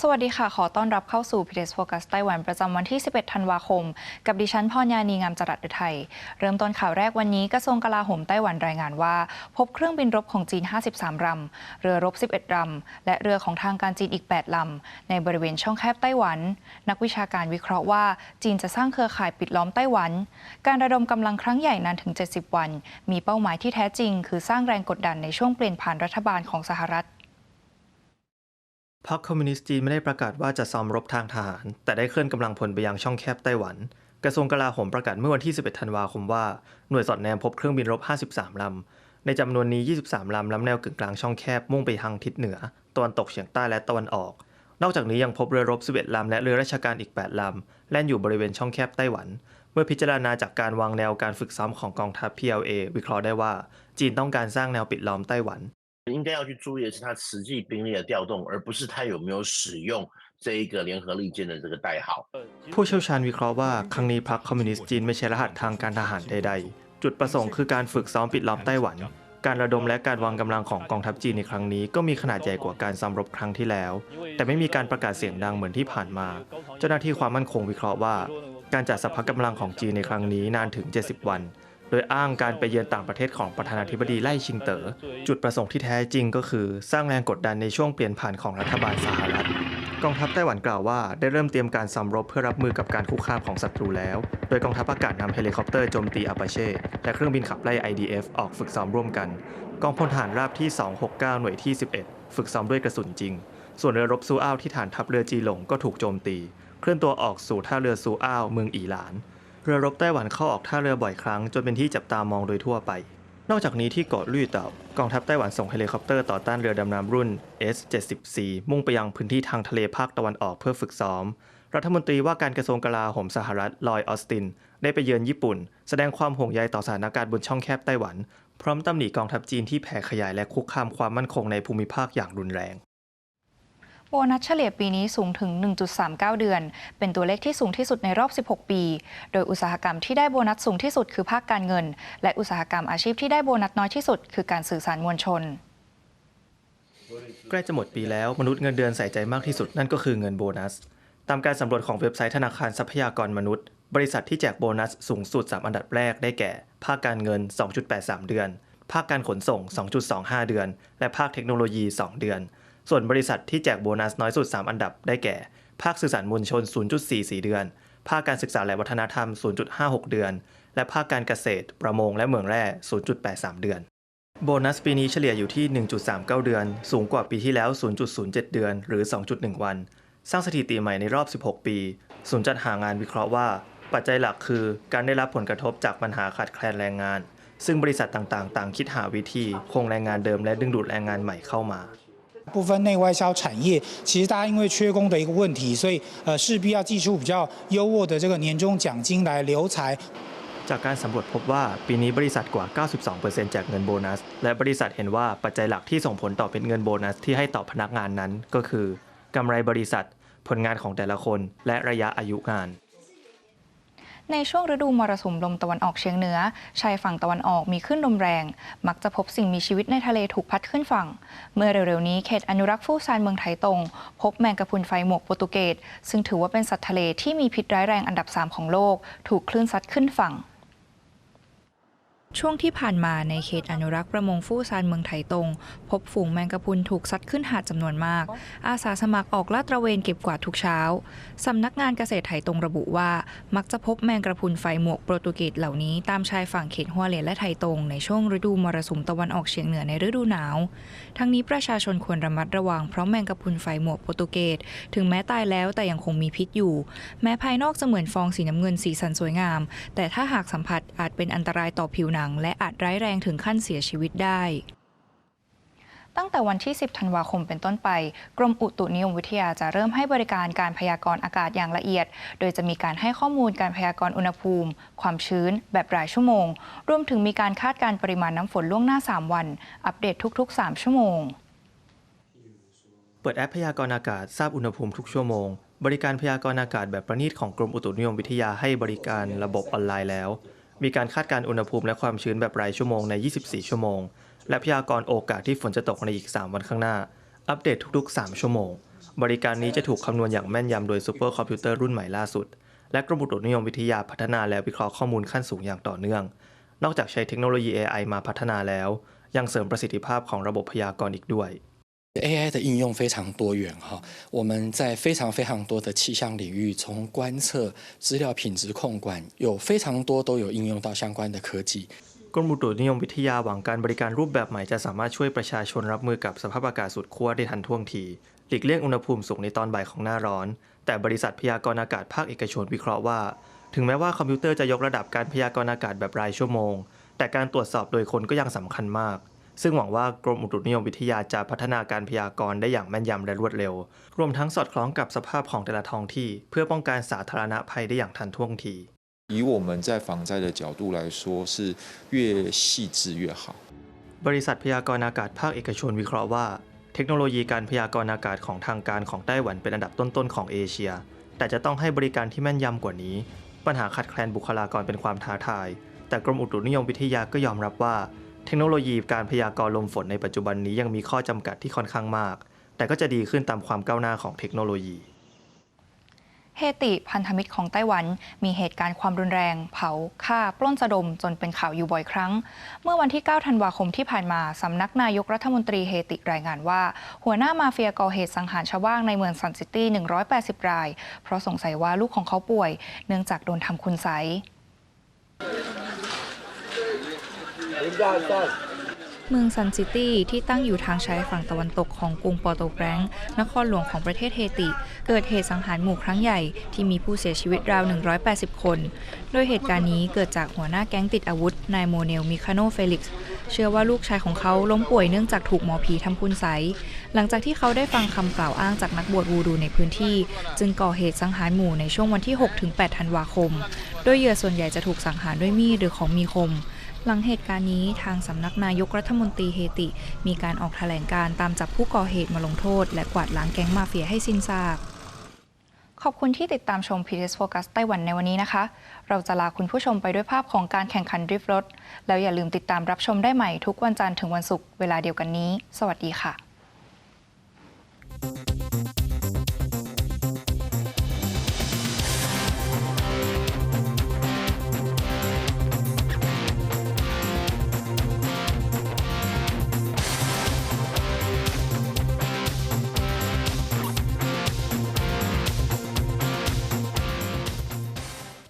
สวัสดีค่ะ ขอต้อนรับเข้าสู่ p ี s Focus ไต้หวันประจำวันที่ 11 ธันวาคม กับดิฉันพรยานีงามจรัสฤทัย เริ่มต้นข่าวแรกวันนี้กระทรวงกลาโหมไต้หวันรายงานว่า พบเครื่องบินรบของจีน 53ลำเรือรบ 11ลำและเรือของทางการจีนอีก 8ลำในบริเวณช่องแคบไต้หวัน นักวิชาการวิเคราะห์ว่าจีนจะสร้างเครือข่ายปิดล้อมไต้หวัน การระดมกำลังครั้งใหญ่นานถึง 70 วัน มีเป้าหมายที่แท้จริง คือสร้างแรงกดดันในช่วงเปลี่ยนผ่านรัฐบาลของสหรัฐ พรรคคอมมิวนิสต์จีนไม่ได้ประกาศว่าจะซ้อมรบทางทหาร แต่ได้เคลื่อนกำลังพลไปยังช่องแคบไต้หวัน กระทรวงกลาโหมประกาศเมื่อวันที่ 11 ธันวาคมว่า หน่วยสอดแนมพบเครื่องบินรบ 53 ลำ ในจำนวนนี้ 23 ลำล้ำแนวกึ่งกลางช่องแคบมุ่งไปทางทิศเหนือ ตะวันตกเฉียงใต้และตะวันออก นอกจากนี้ยังพบเรือรบ 11 ลำและเรือราชการอีก 8 ลำ แล่นอยู่บริเวณช่องแคบไต้หวัน เมื่อพิจารณาจากการวางแนวการฝึกซ้อมของกองทัพ PLA วิเคราะห์ได้ว่า จีนต้องการสร้างแนวปิดล้อมไต้หวัน 应该要去注意的是它实际兵力的调动，而不是它有没有使用这一个联合利剑的这个代号。 ผู้เชี่ยวชาญวิเคราะห์ว่าครั้งนี้พรรคคอมมิวนิสต์จีนไม่ใช่รหัสทางการทหารใดๆ จุดประสงค์คือการฝึกซ้อมปิดล้อมไต้หวัน การระดมและการวางกำลังของกองทัพจีนในครั้งนี้ก็มีขนาดใหญ่กว่าการซ้อมรบครั้งที่แล้ว แต่ไม่มีการประกาศเสียงดังเหมือนที่ผ่านมา เจ้าหน้าที่ความมั่นคงวิเคราะห์ว่า การจัดสภากำลังของจีนในครั้งนี้นานถึง 70 วัน โดยอ้างการไปเยือนต่างประเทศของประธานาธิบดีไล่ชิงเตอ๋อจุดประสงค์ที่แท้จริงก็คือ สร้างแรงกดดันในช่วงเปลี่ยนผ่านของรัฐบาลสหรัฐกองทัพไต้หวันกล่าวว่าได้เริ่มเตรียมการซ้อมรบเพื่อรับมือกับการคุกคามของศัตรูแล้ว โดยกองทัพอากาศนำเฮลิคอปเตอร์โจมตีอาปาเช่และเครื่องบินขับไล่ IDF ออกฝึกซ้อมร่วมกัน กองพลทหารราบที่ 269 หน่วยที่ 11 ฝึกซ้อมด้วยกระสุนจริง ส่วนเรือรบซูอ้าวที่ฐานทัพเรือจีหลงก็ถูกโจมตี เคลื่อนตัวออกสู่ท่าเรือซูอ้าวเมืองอีหลาน เรือรบไต้หวันเข้าออกท่าเรือบ่อยครั้งจนเป็นที่จับตามองโดยทั่วไป นอกจากนี้ที่เกาะลุยเต่ากองทัพไต้หวันส่งเฮลิคอปเตอร์ต่อต้านเรือดำน้ำรุ่น S-70C มุ่งไปยังพื้นที่ทางทะเลภาคตะวันออกเพื่อฝึกซ้อม รัฐมนตรีว่าการกระทรวงกลาโหมสหรัฐลอยออสติน ได้ไปเยือนญี่ปุ่น แสดงความห่วงใยต่อสถานการณ์บนช่องแคบไต้หวัน พร้อมตำหนิกองทัพจีนที่แผ่ขยายและคุกคามความมั่นคงในภูมิภาคอย่างรุนแรง บนัสเฉลี่ยปีนี้สูงถึง 1.39 เดือน เป็นตัวเลขที่สูงที่สุดในรอบ 16 ปี โดยอุตสาหกรรมที่ได้โบนัสสูงที่สุดคือภาคการเงิน และอุตสาหกรรมอาชีพที่ได้โบนัสน้อยที่สุด คือการสื่อสารมวลชนใกล้จะหมดปีแล้วมนุษย์เงินเดือนใส่ใจมากที่สุดนั่นก็คือเงินโบนัส ตามการสำรวจของเว็บไซต์ธนาคารทรัพยากรมนุษย์ บริษัทที่แจกโบนัสสูงสุด 3 อันดับแรกได้แก่ ภาคการเงิน 2.83 เดือน ภาคการขนส่ง 2.25 เดือน และภาคเทคโนโลยี 2 เดือน ส่วนบริษัทที่แจกโบนัสน้อยสุด 3 อันดับได้แก่ ภาคสื่อสารมวลชน 0.44 เดือน ภาคการศึกษาและวัฒนธรรม 0.56 เดือน และภาคการเกษตร ประมงและเหมืองแร่ 0.83 เดือน โบนัสปีนี้เฉลี่ยอยู่ที่ 1.39 เดือน สูงกว่าปีที่แล้ว 0.07 เดือน หรือ 2.1 วัน สร้างสถิติใหม่ในรอบ 16 ปีศูนย์จัดหางานวิเคราะห์ว่า ปัจจัยหลักคือ การได้รับผลกระทบจากปัญหาขาดแคลนแรงงาน ซึ่งบริษัทต่างๆ ต่างคิดหาวิธีคงแรงงานเดิมและดึงดูดแรงงานใหม่เข้ามา 部分内外销产业，其实大家因为缺工的一个问题，所以呃势必要寄出比较优渥的这个年终奖金来留才。 จากการสำรวจพบว่าปีนี้บริษัทกว่า 92%แจกเงินโบนัส และบริษัทเห็นว่าปัจจัยหลักที่ส่งผลต่อเป็นเงินโบนัสที่ให้ต่อพนักงานนั้น ก็คือกำไรบริษัท ผลงานของแต่ละคน และระยะอายุงาน ในช่วงฤดูมรสุมลมตะวันออกเฉียงเหนือ ชายฝั่งตะวันออกมีขึ้นลมแรง มักจะพบสิ่งมีชีวิตในทะเลถูกพัดขึ้นฝั่ง เมื่อเร็วๆนี้เขตอนุรักษ์ฟูซานเมืองไถตงพบแมงกะพรุนไฟหมวกโปรตุเกสซึ่งถือว่าเป็นสัตว์ทะเลที่มีพิษร้ายแรงอันดับ 3 ของโลก ถูกคลื่นซัดขึ้นฝั่ง ช่วงที่ผ่านมาในเขตอนุรักษ์ประมงฟู่ซานเมืองไถตง พบฝูงแมงกะพรุนถูกซัดขึ้นหาดจำนวนมาก อาสาสมัครออกลาดตระเวนเก็บกวาดทุกเช้า สำนักงานเกษตรไถตงระบุว่า มักจะพบแมงกะพรุนไฟหมวกโปรตุเกสเหล่านี้ตามชายฝั่งเขตฮัวเลนและไถตง ในช่วงฤดูมรสุมตะวันออกเฉียงเหนือในฤดูหนาว ทั้งนี้ประชาชนควรระมัดระวังเพราะแมงกะพรุนไฟหมวกโปรตุเกสถึงแม้ตายแล้วแต่ยังคงมีพิษอยู่ แม้ภายนอกจะเหมือนฟองสีน้ำเงินสีสันสวยงาม แต่ถ้าหากสัมผัสอาจเป็นอันตรายต่อผิวหนังและอาจร้ายแรงถึงขั้นเสียชีวิตได้ ตั้งแต่วันที่ 10 ธันวาคมเป็นต้นไป กรมอุตุนิยมวิทยาจะเริ่มให้บริการการพยากรณ์อากาศอย่างละเอียด โดยจะมีการให้ข้อมูลการพยากรณ์อุณหภูมิ ความชื้น แบบรายชั่วโมง รวมถึงมีการคาดการณ์ปริมาณน้ำฝนล่วงหน้า 3 วัน อัปเดตทุก ๆ 3 ชั่วโมง เปิดแอปพยากรณ์อากาศทราบอุณหภูมิทุกชั่วโมงบริการพยากรณ์อากาศแบบประณีตของกรมอุตุนิยมวิทยาให้บริการระบบออนไลน์แล้ว มีการคาดการณ์อุณหภูมิและความชื้นแบบรายชั่วโมงใน 24 ชั่วโมง และพยากรณ์โอกาสที่ฝนจะตกในอีก 3 วันข้างหน้า อัปเดตทุก ๆ 3 ชั่วโมง บริการนี้จะถูกคำนวณอย่างแม่นยำโดยซูเปอร์คอมพิวเตอร์รุ่นใหม่ล่าสุด และกรมอุตุนิยมวิทยาพัฒนาและวิเคราะห์ข้อมูลขั้นสูงอย่างต่อเนื่อง นอกจากใช้เทคโนโลยี AI มาพัฒนาแล้ว ยังเสริมประสิทธิภาพของระบบพยากรณ์อีกด้วย AI 的应用非常多元哈，我们在非常非常多的气象领域，从观测、资料品质控管，有非常多都有应用到相关的科技。 กรมอุตุนิยมวิทยาหวังการบริการรูปแบบใหม่จะสามารถช่วยประชาชนรับมือกับสภาพอากาศสุดขั้วได้ทันท่วงที หลีกเลี่ยงอุณหภูมิสูงในตอนบ่ายของหน้าร้อน แต่บริษัทพยากรณ์อากาศภาคเอกชนวิเคราะห์ว่า ถึงแม้ว่าคอมพิวเตอร์จะยกระดับการพยากรณ์อากาศแบบรายชั่วโมง แต่การตรวจสอบโดยคนก็ยังสำคัญมาก ซึ่งหวังว่ากรมอุตุนิยมวิทยาจะพัฒนาการพยากรณ์ได้อย่างแม่นยำและรวดเร็ว รวมทั้งสอดคล้องกับสภาพของแต่ละท้องที่ เพื่อป้องกันสาธารณภัยได้อย่างทันท่วงที 以我们在防灾的角度来说，是越细致越好。 บริษัทพยากรณ์อากาศภาคเอกชนวิเคราะห์ว่า เทคโนโลยีการพยากรณ์อากาศของทางการของไต้หวันเป็นอันดับต้นๆของเอเชีย แต่จะต้องให้บริการที่แม่นยำกว่านี้ ปัญหาขาดแคลนบุคลากรเป็นความท้าทาย แต่กรมอุตุนิยมวิทยาก็ยอมรับว่า เทคโนโลยีการพยากรณ์ลมฝนในปัจจุบันนี้ยังมีข้อจำกัดที่ค่อนข้างมาก แต่ก็จะดีขึ้นตามความก้าวหน้าของเทคโนโลยี เฮติพันธมิตรของไต้หวัน มีเหตุการณ์ความรุนแรง เผาฆ่า ปล้นสะดมจนเป็นข่าวอยู่บ่อยครั้ง เมื่อวันที่ 9 ธันวาคมที่ผ่านมา สำนักนายกรัฐมนตรีเฮติรายงานว่า หัวหน้ามาเฟียก่อเหตุสังหารชาวบ้านในเมืองซันซิตี้ 180 ราย เพราะสงสัยว่าลูกของเขาป่วย เนื่องจากโดนทำคุณไสย เมืองซันซิตี้ที่ตั้งอยู่ทางชายฝั่งตะวันตกของกรุงปอร์โตแปรงนครหลวงของประเทศเฮติ เกิดเหตุสังหารหมู่ครั้งใหญ่ที่มีผู้เสียชีวิตราว 180 คน โดยเหตุการณ์นี้เกิดจากหัวหน้าแก๊งติดอาวุธ นายโมเนล มิคาโนเฟลิกซ์ เชื่อว่าลูกชายของเขาล้มป่วยเนื่องจากถูกหมอผีทำคุณไสหลังจากที่เขาได้ฟังคำกล่าวอ้างจากนักบวชวูดูในพื้นที่ จึงก่อเหตุสังหารหมู่ในช่วงวันที่ 6-8 ธันวาคม โดยเหยื่อส่วนใหญ่จะถูกสังหารด้วยมีดหรือของมีคม หลังเหตุการณ์นี้ทางสำนักนายกรัฐมนตรีเฮติ มีการออกแถลงการตามจับผู้ก่อเหตุมาลงโทษ และกวาดล้างแก๊งมาเฟียให้สิ้นซาก ขอบคุณที่ติดตามชม PTS Focus ไต้หวันในวันนี้นะคะ เราจะลาคุณผู้ชมไปด้วยภาพของการแข่งขันดริฟท์รถ แล้วอย่าลืมติดตามรับชมได้ใหม่ทุกวันจันทร์ถึงวันศุกร์เวลาเดียวกันนี้ สวัสดีค่ะ